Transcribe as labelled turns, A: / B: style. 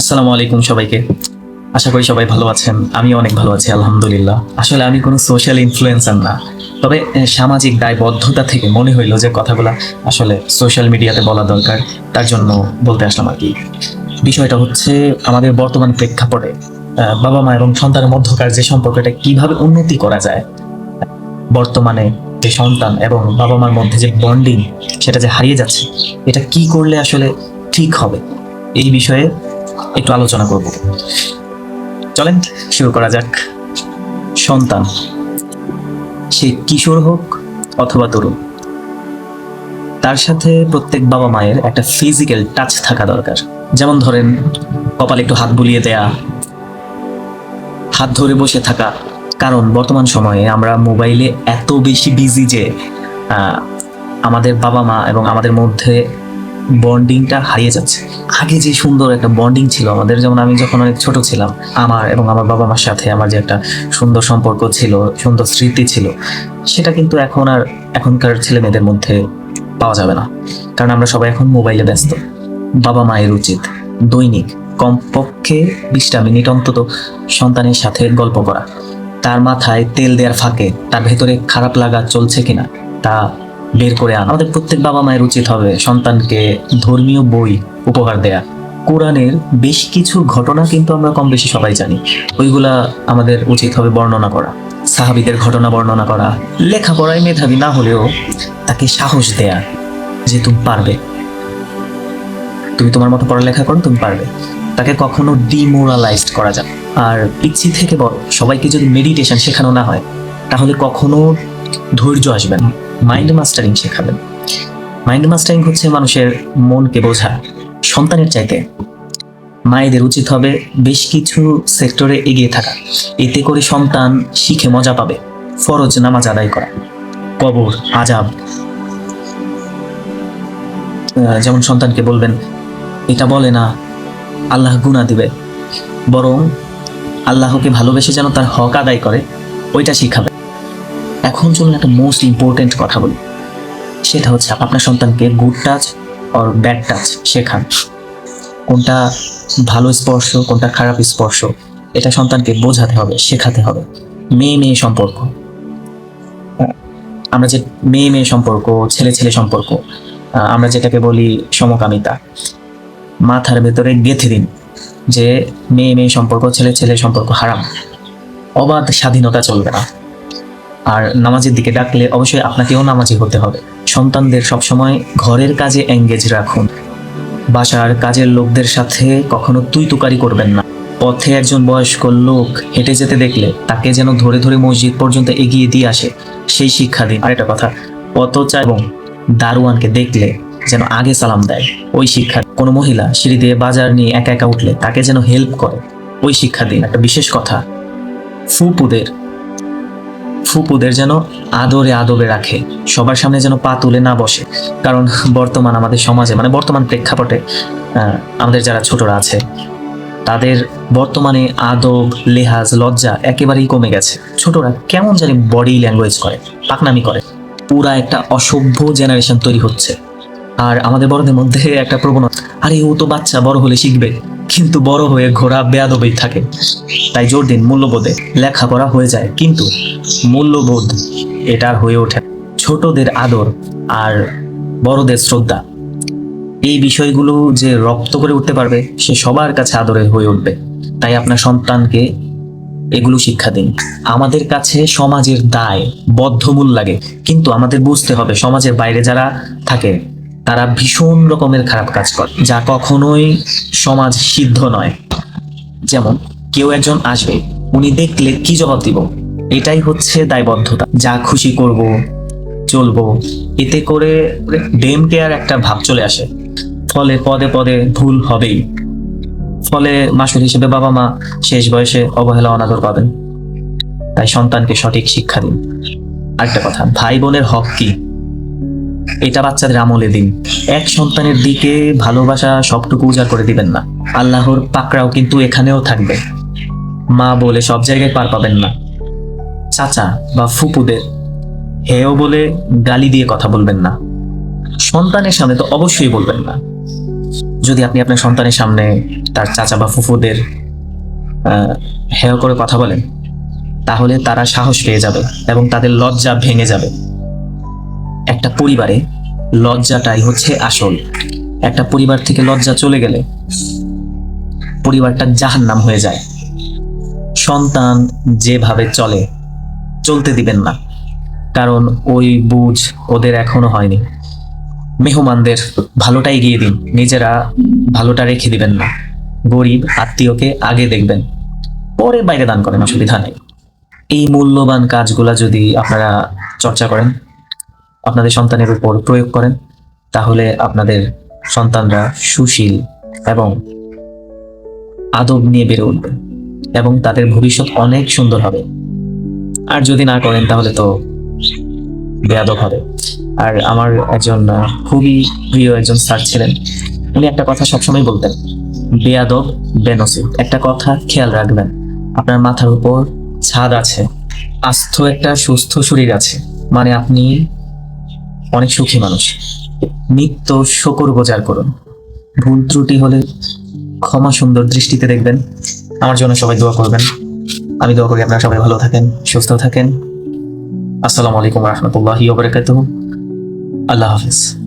A: আসসালামু আলাইকুম সবাইকে। আশা করি সবাই ভালো আছেন। আমি অনেক ভালো আছি, আলহামদুলিল্লাহ। আসলে আমি কোনো সোশ্যাল ইনফ্লুয়েন্সার না। তবে সামাজিক দায়বদ্ধতা থেকে মনে হইল যে কথাগুলো আসলে সোশ্যাল মিডিয়াতে বলা দরকার। তার জন্য বলতে আসলাম আর কি। বিষয়টা হচ্ছে আমাদের বর্তমান প্রেক্ষাপটে বাবা মা এবং সন্তানের মধ্যকার যে সম্পর্কটা কীভাবে উন্নতি করা যায়, বর্তমানে যে সন্তান এবং বাবা মার মধ্যে যে বন্ডিং সেটা যে হারিয়ে যাচ্ছে, এটা কি করলে আসলে ঠিক হবে? এই বিষয়ে একটু আলোচনা করব। চলেন, শুরু করা যাক। সন্তান, সে কিশোর হোক অথবা তরুণ, তার সাথে প্রত্যেক বাবা মায়ের একটা ফিজিক্যাল টাচ থাকা দরকার। যেমন ধরেন, কপালে একটু হাত বুলিয়ে দেয়া, হাত ধরে বসে থাকা। কারণ বর্তমান সময়ে আমরা মোবাইলে এত বেশি বিজি যে আমাদের বাবা মা এবং আমাদের মধ্যে বন্ডিংটা হারিয়ে যাচ্ছে। আগে যে সুন্দর একটা বন্ডিং ছিল আমাদের, যেমন আমি যখন অনেক ছোট ছিলাম, আমার এবং আমার বাবা মার সাথে আমার যে একটা সুন্দর সম্পর্ক ছিল, সুন্দর স্মৃতি ছিল, সেটা কিন্তু এখন আর এখনকার ছেলে মেয়েদের মধ্যে পাওয়া যাবে না। কারণ আমরা সবাই এখন মোবাইলে ব্যস্ত। বাবা মায়ের উচিত দৈনিক কমপক্ষে বিশটা মিনিট অন্তত সন্তানের সাথে গল্প করা। তার মাথায় তেল দেওয়ার ফাঁকে তার ভেতরে খারাপ লাগা চলছে কিনা, তা বের করে আনা। আমাদের প্রত্যেক বাবা মায়ের উচিত হবে সন্তানকে ধর্মীয় বই উপহার দেয়া। কোরআনের বেশ কিছু ঘটনা কিন্তু আমরা কম বেশি সবাই জানি। ওইগুলা আমাদের উচিত হবে বর্ণনা করা। সাহাবিদের ঘটনা বর্ণনা করা। লেখাপড়ায় মেধাবী না হলেও তাকে সাহস দেয়া যে তুমি পারবে। তুমি তোমার মতো পড়ালেখা করো, তুমি পারবে। তাকে কখনো ডিমোরালাইজড করা যাবে আর পিচ্ছি থেকে বড়, সবাইকে যদি মেডিটেশন শেখানো না হয়, তাহলে কখনো ধৈর্য আসবে না। মাইন্ড মাস্টারিং শেখাবেন। মাইন্ড মাস্টারিং হচ্ছে মানুষের মনকে বোঝা। সন্তানের চাইতে মায়েদের উচিত হবে বেশ কিছু সেক্টরে এগিয়ে থাকা। এতে করে সন্তান শিখে মজা পাবে। ফরজ নামাজ আদায় করা, কবর, আজাব। যেমন সন্তানকে বলবেন, এটা বলে না, আল্লাহ গুণা দিবে। বরং আল্লাহকে ভালোবেসে যেন তার হক আদায় করে, ওইটা শিখাবে। এখন চলুন একটা মোস্ট ইম্পর্টেন্ট কথা বলি। সেটা হচ্ছে আপনার সন্তানকে good touch or bad touch শেখান। কোনটা ভালো স্পর্শ, কোনটা খারাপ স্পর্শ, এটা সন্তানকে বোঝাতে হবে, শেখাতে হবে। মেয়ে মেয়ে সম্পর্ক। আমরা যে মেয়ে মেয়ে সম্পর্ক, ছেলে ছেলে সম্পর্ক আমরা যেটাকে বলি সমকামিতা। মাথার ভেতরে গেঁথে দিন যে মেয়ে মেয়ে সম্পর্ক, ছেলে ছেলে সম্পর্ক হারাম। অবাধ স্বাধীনতা চলবে না। আর নামাজের দিকে ডাকলে অবশ্যই আপনাকেও নামাজি হতে হবে। সন্তানদের সবসময় ঘরের কাজে এঙ্গেজ রাখুন। বাসার কাজের লোকদের সাথে কখনো তুই তুকারি করবেন না। পথে একজন বয়স্ক লোক হেঁটে যেতে দেখলে তাকে যেন ধরে ধরে মসজিদ পর্যন্ত এগিয়ে দিয়ে আসে, সেই শিক্ষা দিন। আরেকটা কথা, পথচার এবং দারোয়ানকে দেখলে যেন আগে সালাম দেয়, ওই শিক্ষা কোনো মহিলা সিঁড়ি দিয়ে বাজার নিয়ে একা একা উঠলে তাকে যেন হেল্প করে, ওই শিক্ষা দিন। একটা বিশেষ কথা, ফুপুদের ফুপুদের যেন আদরে আদবে রাখে, সবার সামনে যেন পা তুলে না বসে। কারণ বর্তমান আমাদের সমাজে মানে বর্তমান প্রেক্ষাপটে আমাদের যারা ছোটরা আছে, তাদের বর্তমানে আদব, লেহাজ, লজ্জা একেবারেই কমে গেছে। ছোটরা কেমন জানি বডি ল্যাঙ্গুয়েজ করে, পাকনামি করে। পুরা একটা অসভ্য জেনারেশন তৈরি হচ্ছে। আর আমাদের বড়দের মধ্যে একটা প্রবণতা, আরে ও তো বাচ্চা, বড় হলে শিখবে। কিন্তু বড় হয়ে ঘোড়া বেয়াদবেই থাকে। তাই জোর দিন মূল্যবোধে লেখাপড়া হয়ে যায়, কিন্তু মূল্যবোধ এটা হয়ে ওঠে। ছোটদের আদর আর বড়দের শ্রদ্ধা, এই বিষয়গুলো যে রপ্ত করে উঠতে পারবে, সে সবার কাছে আদরের হয়ে উঠবে। তাই আপনার সন্তানকে এগুলো শিক্ষা দিন। আমাদের কাছে সমাজের দায়, বদ্ধমূল লাগে, কিন্তু আমাদের বুঝতে হবে সমাজের বাইরে যারা থাকে তারা ভীষণ রকমের খারাপ কাজ করে, যা কখনোই সমাজ সিদ্ধ নয়। যেমন, কেউ একজন আসবে, উনি দেখলে কি জবাব দিব? এটাই হচ্ছে দায়বদ্ধতা, যা খুশি করব, চলবো। এতে করে ডেম কেয়ার একটা ভাব চলে আসে। ফলে পদে পদে ভুল হবেই। ফলে মাসুল হিসেবে বাবা মা শেষ বয়সে অবহেলা অনাদর পাবেন। তাই সন্তানকে সঠিক শিক্ষা দিন। আরেকটা কথা ভাই বোনের হক কি? এটা বাচ্চাদের আমলে দিন। এক সন্তানের দিকে ভালোবাসা সবটুকু উজাড় করে দিবেন না। আল্লাহর পাকড়াও কিন্তু এখানেও থাকবে। মা বলে সব জায়গায় পার পাবেন না। চাচা বা ফুপুদের হেও বলে গালি দিয়ে কথা বলবেন না। সন্তানের সামনে তো অবশ্যই বলবেন না। যদি আপনি আপনার সন্তানের সামনে তার চাচা বা ফুফুদের হেয় করে কথা বলেন, তাহলে তারা সাহস পেয়ে যাবে এবং তাদের লজ্জা ভেঙে যাবে। একটা পরিবারে লজ্জাটাই হচ্ছে আসল। একটা পরিবার থেকে লজ্জা চলে গেলে পরিবারটা জাহান্নাম হয়ে যায়। সন্তান যেভাবে চলে, চলতে দিবেন না। কারণ ওই বুঝ ওদের এখনও হয়নি। মেহমানদের ভালোটা এগিয়ে দিন, নিজেরা ভালোটা রেখে দিবেন না। গরিব আত্মীয়কে আগে দেখবেন, পরে বাইরে দান করেন, অসুবিধা নেই। এই মূল্যবান কাজগুলা যদি আপনারা চর্চা করেন আপনাদের সন্তানের উপর প্রয়োগ করেন, তাহলে আপনাদের সন্তানরা সুশীল এবং আদব নিয়ে বেড়ে উঠবে এবং তাদের ভবিষ্যৎ অনেক সুন্দর হবে। আর যদি না করেন, তাহলে তো বেয়াদব হবে। আর আমার একজন খুবই প্রিয় একজন স্যার ছিলেন। উনি একটা কথা সবসময় বলতেন, বেয়াদব বেনসিব। একটা কথা খেয়াল রাখবেন, আপনার মাথার উপর ছাদ আছে আস্থ একটা সুস্থ শরীর আছে। মানে আপনি অনেক সুখী মানুষ। নিত্য শকর গোজার করুন। ভুল ত্রুটি হলে ক্ষমা সুন্দর দৃষ্টিতে দেখবেন। আমার জন্য সবাই দোয়া করবেন। আমি দোয়া করি আপনারা সবাই ভালো থাকেন, সুস্থ থাকেন। আসসালামু আলাইকুম রহমতুল্লাহ আল্লাহ হাফিজ।